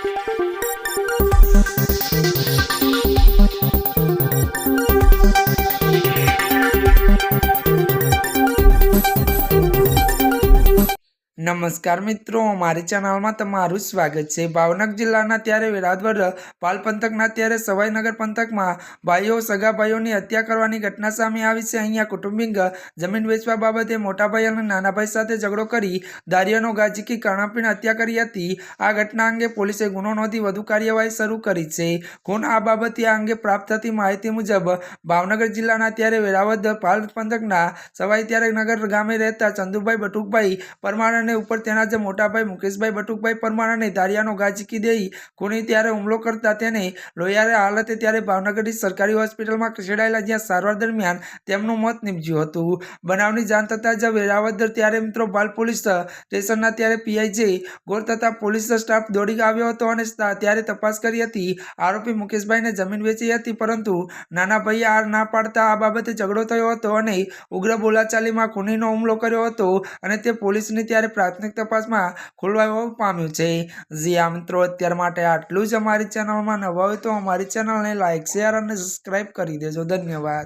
Thank you. નમસ્કાર મિત્રો, મારી ચેનલમાં તમારું સ્વાગત છે. ભાવનગર જિલ્લાના ત્યારે વેરાવળ પાલ પંથકના ત્યારે સવાઈનગર પંથકમાં ભાઈઓ સગા ભાઈઓની હત્યા કરવાની ઘટના સામે આવી છે. અહીંયા કુટુંબિક જમીન વેચવા બાબતે મોટા ભાઈ અને નાના ભાઈ સાથે ઝઘડો કરી દારિયાનો ગાજીકી કર્ણપીણ હત્યા કરી હતી. આ ઘટના અંગે પોલીસે ગુનો નોંધી વધુ કાર્યવાહી શરૂ કરી છે. ખૂન આ બાબતે આ અંગે પ્રાપ્ત થતી માહિતી મુજબ ભાવનગર જિલ્લાના ત્યારે વેરાવદ પાલ પંથકના સવાઈ ત્યારે નગર ગામે રહેતા ચંદુભાઈ બટુકભાઈ પરમાર અને ઉપર તેના જે મોટાભાઈ મુકેશભાઈ બટુકભાઈ પરમાર અને દારિયાનો ગાજીકી દઈ ખૂની ત્યારે હુમલો કરતા તેને લોહિયારે હાલતે ત્યારે ભાવનગરની સરકારી હોસ્પિટલમાં ખસેડાયેલા જ્યાં સારવાર દરમિયાન તેમનું મોત નીપજ્યું હતું. બનાવની જાણ થતાં જ વેરાવદર ત્યારે મિત્રો બાલ પોલીસ સ્ટેશનના ત્યારે પીઆઈજે ગોર તથા પોલીસ સ્ટાફ દોડી આવ્યો હતો અને ત્યારે તપાસ કરી હતી. આરોપી મુકેશભાઈને જમીન વેચી હતી પરંતુ નાના ભાઈએ હાર ના પાડતા આ બાબતે ઝઘડો થયો હતો અને ઉગ્ર બોલાચાલીમાં ખૂનીનો હુમલો કર્યો હતો અને તે પોલીસની ત્યારે પ્રાથમિક તપાસમાં ખોલવા પામ્યું છે. જી આ મિત્રો, અત્યાર માટે આટલું જ અમારી ચેનલમાં નવા હોય તો અમારી ચેનલને લાઇક શેર અને સબસ્ક્રાઈબ કરી દેજો. ધન્યવાદ.